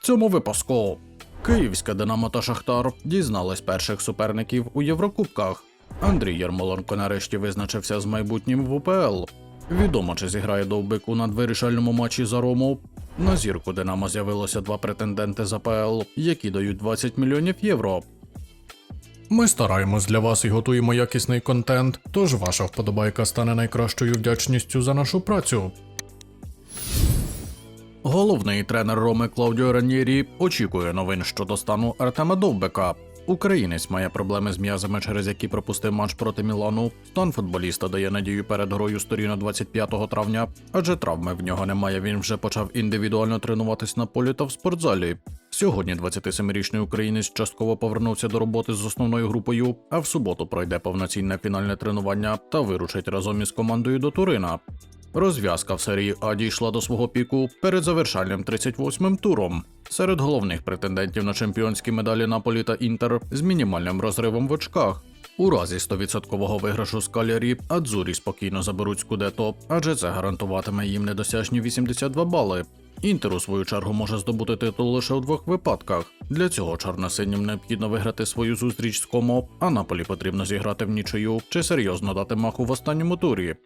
цьому випуску. Київська Динамо та Шахтар дізнались перших суперників у Єврокубках. Андрій Ярмоленко нарешті визначився з майбутнім в УПЛ. Відомо, чи зіграє довбик у надвирішальному матчі за Рому. На зірку Динамо з'явилося два претенденти з АПЛ, які дають 20 мільйонів євро. Ми стараємось для вас і готуємо якісний контент, тож ваша вподобайка стане найкращою вдячністю за нашу працю. Головний тренер Роми Клаудіо Ранєрі очікує новин щодо стану Артема Довбека. Українець має проблеми з м'язами, через які пропустив матч проти Мілану. Стан футболіста дає надію перед грою сторіно 25 травня, адже травми в нього немає. Він вже почав індивідуально тренуватись на полі та в спортзалі. Сьогодні 27-річний українець частково повернувся до роботи з основною групою, а в суботу пройде повноцінне фінальне тренування та вирушить разом із командою до Турина. Розв'язка в серії А дійшла до свого піку перед завершальним 38-м туром. Серед головних претендентів на чемпіонські медалі Наполі та Інтер з мінімальним розривом в очках. У разі 100% виграшу з Калярі Адзурі спокійно заберуть Скудето, адже це гарантуватиме їм недосяжні 82 бали. Інтер, у свою чергу, може здобути титул лише у двох випадках. Для цього чорносинім необхідно виграти свою зустріч з Комо, а Наполі потрібно зіграти в нічию чи серйозно дати маху в останньому турі.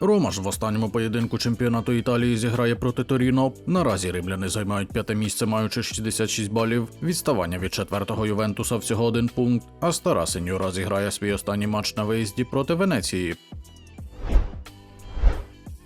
Рома ж в останньому поєдинку чемпіонату Італії зіграє проти Торіно. Наразі римляни займають п'яте місце, маючи 66 балів. Відставання від четвертого Ювентуса всього один пункт. А стара сеньора зіграє свій останній матч на виїзді проти Венеції.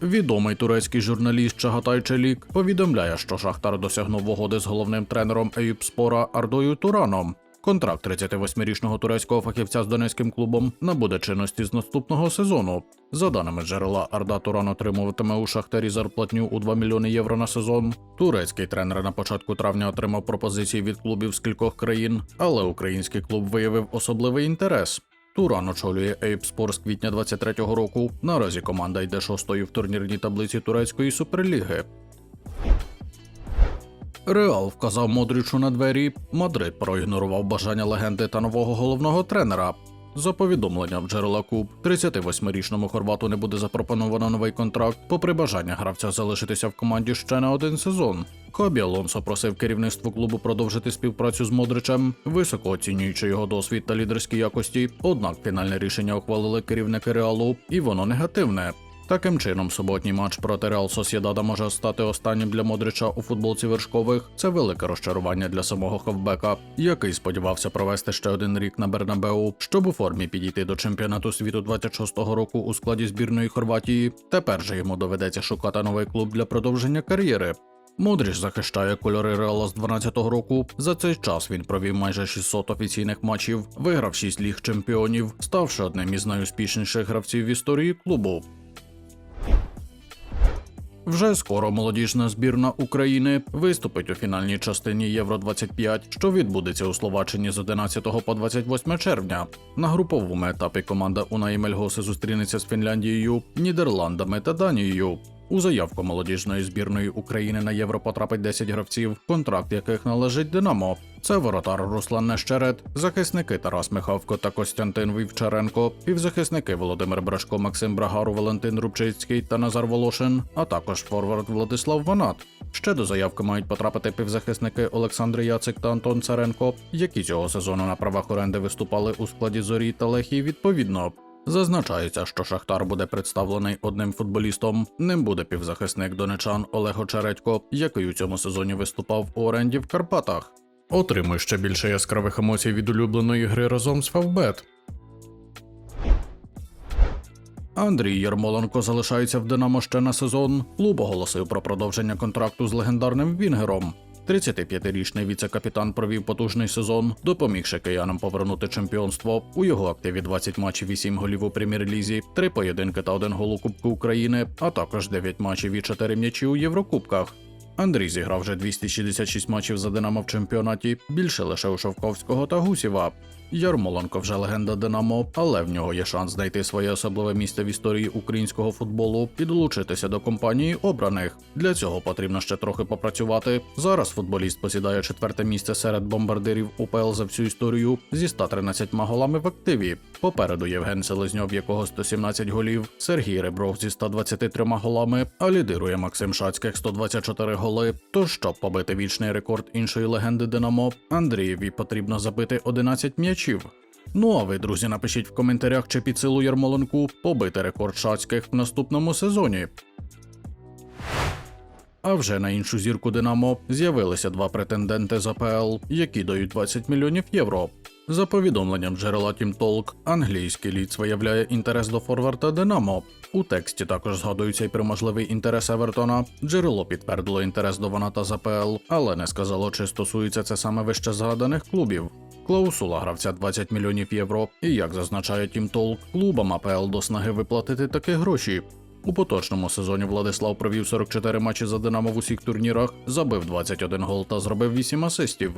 Відомий турецький журналіст Чагатай Челік повідомляє, що Шахтар досягнув угоди з головним тренером Ейюпспора Ардою Тураном. Контракт 38-річного турецького фахівця з донецьким клубом набуде чинності з наступного сезону. За даними джерела, Арда Туран отримуватиме у Шахтарі зарплатню у 2 мільйони євро на сезон. Турецький тренер на початку травня отримав пропозиції від клубів з кількох країн, але український клуб виявив особливий інтерес. Туран очолює Ейпспор з квітня 23-го року. Наразі команда йде шостою в турнірній таблиці турецької суперліги. Реал вказав Модрічу на двері. Мадрид проігнорував бажання легенди та нового головного тренера. За повідомленням джерела Куб, 38-річному хорвату не буде запропоновано новий контракт, попри бажання гравця залишитися в команді ще на один сезон. Хобі Алонсо просив керівництво клубу продовжити співпрацю з Модричем, високо оцінюючи його досвід та лідерські якості. Однак фінальне рішення ухвалили керівники Реалу, і воно негативне. Таким чином, суботній матч проти Реал Сосєдада може стати останнім для Модрича у футболці вершкових. Це велике розчарування для самого хавбека, який сподівався провести ще один рік на Бернабеу, щоб у формі підійти до чемпіонату світу 26-го року у складі збірної Хорватії. Тепер же йому доведеться шукати новий клуб для продовження кар'єри. Модріч захищає кольори Реала з 12-го року. За цей час він провів майже 600 офіційних матчів, виграв 6 ліг чемпіонів, ставши одним із найуспішніших гравців в історії клубу. Вже скоро молодіжна збірна України виступить у фінальній частині Євро 25, що відбудеться у Словаччині з 11 по 28 червня. На груповому етапі команда Унаї Мельгоси зустрінеться з Фінляндією, Нідерландами та Данією. У заявку молодіжної збірної України на євро потрапить 10 гравців, контракт яких належить Динамо. Це воротар Руслан Нещерет, захисники Тарас Михавко та Костянтин Вівчаренко, півзахисники Володимир Брашко, Максим Брагару, Валентин Рубчицький та Назар Волошин, а також форвард Владислав Ванат. Ще до заявки мають потрапити півзахисники Олександр Яцик та Антон Царенко, які цього сезону на правах оренди виступали у складі зорі та Лехії відповідно. Зазначається, що Шахтар буде представлений одним футболістом. Ним буде півзахисник донечан Олег Очередько, який у цьому сезоні виступав у оренді в Карпатах. Отримуй ще більше яскравих емоцій від улюбленої гри разом з Фавбет. Андрій Ярмоленко залишається в Динамо ще на сезон. Клуб оголосив про продовження контракту з легендарним Вінгером. 35-річний віце-капітан провів потужний сезон, допомігши киянам повернути чемпіонство. У його активі 20 матчів 8 голів у прем'єр-лізі, 3 поєдинки та 1 гол у Кубку України, а також 9 матчів і 4 м'ячі у Єврокубках. Андрій зіграв вже 266 матчів за Динамо в чемпіонаті, більше лише у Шовковського та Гусєва. Ярмоленко вже легенда Динамо, але в нього є шанс знайти своє особливе місце в історії українського футболу і долучитися до компанії обраних. Для цього потрібно ще трохи попрацювати. Зараз футболіст посідає четверте місце серед бомбардирів УПЛ за всю історію зі 113 голами в активі. Попереду Євген Селезньов, якого 117 голів, Сергій Ребров зі 123 голами, а лідирує Максим Шацьких 124 голи. Тож, щоб побити вічний рекорд іншої легенди Динамо, Андрієві потрібно забити 11 м'ячів. Ну а ви, друзі, напишіть в коментарях, чи під силу Ярмоленку побити рекорд Шацьких в наступному сезоні. А вже на іншу зірку Динамо з'явилися два претенденти з АПЛ, які дають 20 мільйонів євро. За повідомленням джерела Talk, англійський ліц виявляє інтерес до форварда Динамо. У тексті також згадується й про можливий інтерес Евертона. Джерело підтвердило інтерес до Ваната з АПЛ, але не сказало, чи стосується це саме вище згаданих клубів. Клаусула гравця 20 мільйонів євро. І як зазначає Team Talk, клубам АПЛ до снаги виплатити такі гроші. У поточному сезоні Владислав провів 44 матчі за Динамо в усіх турнірах, забив 21 гол та зробив 8 асистів.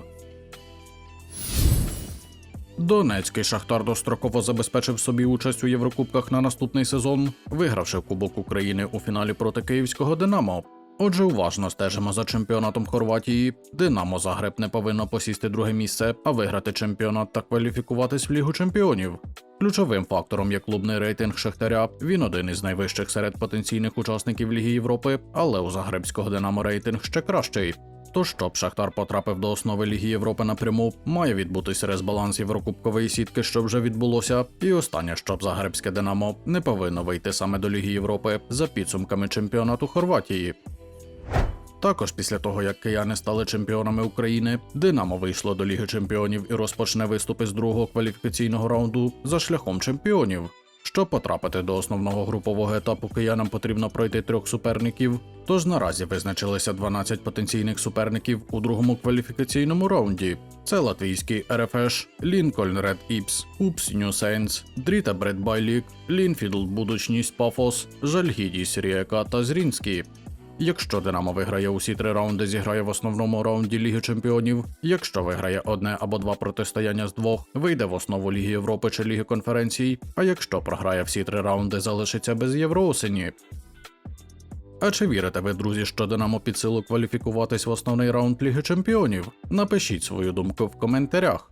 Донецький Шахтар достроково забезпечив собі участь у Єврокубках на наступний сезон, вигравши Кубок України у фіналі проти київського Динамо. Отже, уважно стежимо за чемпіонатом Хорватії. Динамо Загреб не повинно посісти друге місце, а виграти чемпіонат та кваліфікуватись в Лігу чемпіонів. Ключовим фактором є клубний рейтинг Шахтаря. Він один із найвищих серед потенційних учасників Ліги Європи, але у Загребського Динамо рейтинг ще кращий. Тож, щоб Шахтар потрапив до основи Ліги Європи напряму, має відбутися резбаланс Єврокубкової сітки, що вже відбулося. І останнє, щоб Загребське Динамо не повинно вийти саме до Ліги Європи за підсумками чемпіонату Хорватії. Також після того, як кияни стали чемпіонами України, Динамо вийшло до Ліги Чемпіонів і розпочне виступи з другого кваліфікаційного раунду за шляхом чемпіонів. Щоб потрапити до основного групового етапу, киянам потрібно пройти трьох суперників. Тож наразі визначилися 12 потенційних суперників у другому кваліфікаційному раунді. Це латвійський РФШ, Лінкольн Ред Іпс, Упс Нью Сейнс, Дріта Бред Байлік, Лінфідл Будучність Пафос, Жальгідіс Ріека та Зрінський. Якщо Динамо виграє усі три раунди, зіграє в основному раунді Ліги Чемпіонів. Якщо виграє одне або два протистояння з двох, вийде в основу Ліги Європи чи Ліги конференцій. А якщо програє всі три раунди, залишиться без Євроосені. А чи вірите ви, друзі, що Динамо під силу кваліфікуватись в основний раунд Ліги Чемпіонів? Напишіть свою думку в коментарях.